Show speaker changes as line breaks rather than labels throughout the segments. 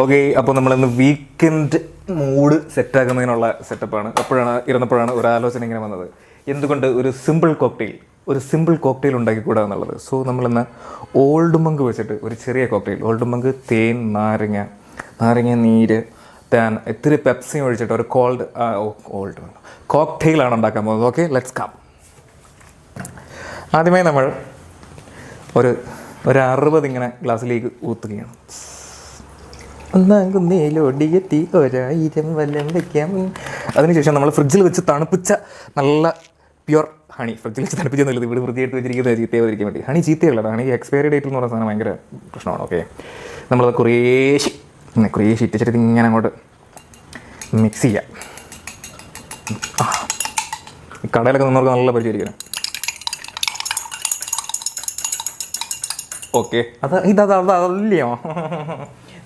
Okay അപ്പോൾ നമ്മളിന്ന് weekend mood സെറ്റാക്കുന്നതിനുള്ള സെറ്റപ്പാണ് അപ്പോഴാണ് ഇരുന്നപ്പോഴാണ് ഒരു ആലോചന ഇങ്ങനെ വന്നത്. എന്തുകൊണ്ട് ഒരു സിമ്പിൾ കോക്ടെയിൽ ഒരു സിമ്പിൾ കോക്ടെയിൽ ഉണ്ടാക്കിക്കൂടാ എന്നുള്ളത്? സോ നമ്മളിന്ന് ഓൾഡ് മങ്ക് വെച്ചിട്ട് ഒരു ചെറിയ കോക്ടെയിൽ ഓൾഡ് മങ്ക് തേൻ നാരങ്ങ നാരങ്ങ നീര് താൻ ഇത്തിരി പെപ്സി ഒഴിച്ചിട്ട് ഒരു കോൾഡ് ഓൾഡ് കോക്ടെയിലാണ് ഉണ്ടാക്കാൻ പോകുന്നത്. ഓക്കെ ലെറ്റ്സ് കം ആദ്യമായി നമ്മൾ ഒരു ഒരു അറുപത് ഇങ്ങനെ ഗ്ലാസ്സിലേക്ക് ഊത്തുകയാണ്. ഒന്നാകുന്നേലൊടിയെത്തി ഒരായിരം വല്ലം വയ്ക്കാം അതിനുശേഷം നമ്മൾ ഫ്രിഡ്ജിൽ വെച്ച് തണുപ്പിച്ച നല്ല പ്യുർ ഹണി ഫ്രിഡ്ജിൽ വെച്ച് തണുപ്പിച്ചൊന്നുമില്ല ഇവിടെ വൃത്തിയായിട്ട് വെച്ചിരിക്കുന്നത് ചീത്തയാവാതിരിക്കാൻ വേണ്ടി. ഹണി ചീത്തയുള്ളത് ഹണി എക്സ്പയറി ഡേറ്റ് എന്ന് പറയുന്ന സാധനം ഭയങ്കര പ്രശ്നമാണ് ഓക്കെ നമ്മളത് പിന്നെ കുറേശ്ശി ഇട്ടിച്ചിട്ട് ഇങ്ങനെ അങ്ങോട്ട് മിക്സ് ചെയ്യാം. കടയിലൊക്കെ നിന്നവർക്ക് നല്ല പരിചയമായിരിക്കണം. ഓക്കെ അത് ഇതത് അത് അതല്ലയോ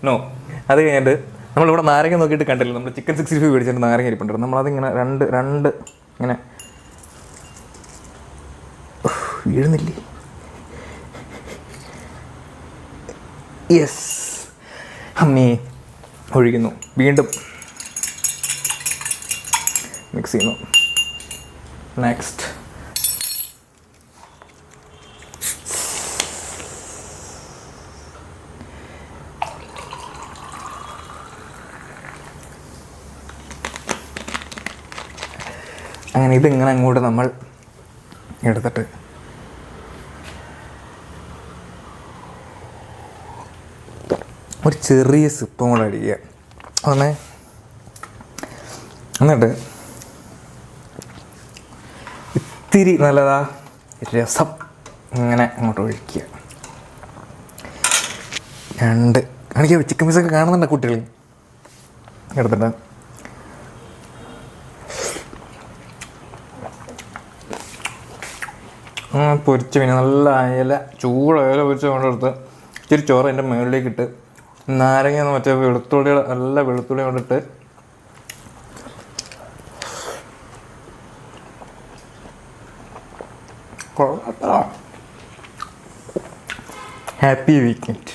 നോ അത് കഴിഞ്ഞിട്ട് നമ്മളിവിടെ നാരങ്ങ നോക്കിയിട്ട് കണ്ടില്ല? നമ്മൾ ചിക്കൻ സിക്സ്റ്റി ഫൈവ് മേടിച്ചിട്ട് നാരങ്ങ ഇരിപ്പുണ്ട് നമ്മളതിങ്ങനെ രണ്ട് രണ്ട് ഇങ്ങനെ. വീഴുന്നില്ലേ? യെസ് അമ്മേ ഒഴിക്കുന്നു. വീണ്ടും മിക്സ് ചെയ്യുന്നു. നെക്സ്റ്റ് അങ്ങനെ ഇതിങ്ങനെ അങ്ങോട്ട് നമ്മൾ എടുത്തിട്ട്. ഒരു ചെറിയ സിപ്പും കൂടെ അടിക്കുക. അങ്ങനെ എന്നിട്ട് ഇത്തിരി നല്ലതാ രസം ഇങ്ങനെ അങ്ങോട്ട് ഒഴിക്കുക. രണ്ട്. എനിക്ക് ചിക്കൻ പീസൊക്കെ കാണുന്നുണ്ട് കുട്ടികൾ എടുത്തിട്ട്. പൊരിച്ച് പിന്നെ നല്ല അയല ചൂട് അയല പൊരിച്ച് കൊണ്ടെടുത്ത് ഇച്ചിരി ചോറ് അതിന്റെ മുകളിലേക്ക് ഇട്ട് നാരങ്ങ മറ്റേ വെളുത്തുള്ളി നല്ല വെളുത്തുള്ളി കൊണ്ടിട്ട് ഹാപ്പി വീക്കെൻഡ്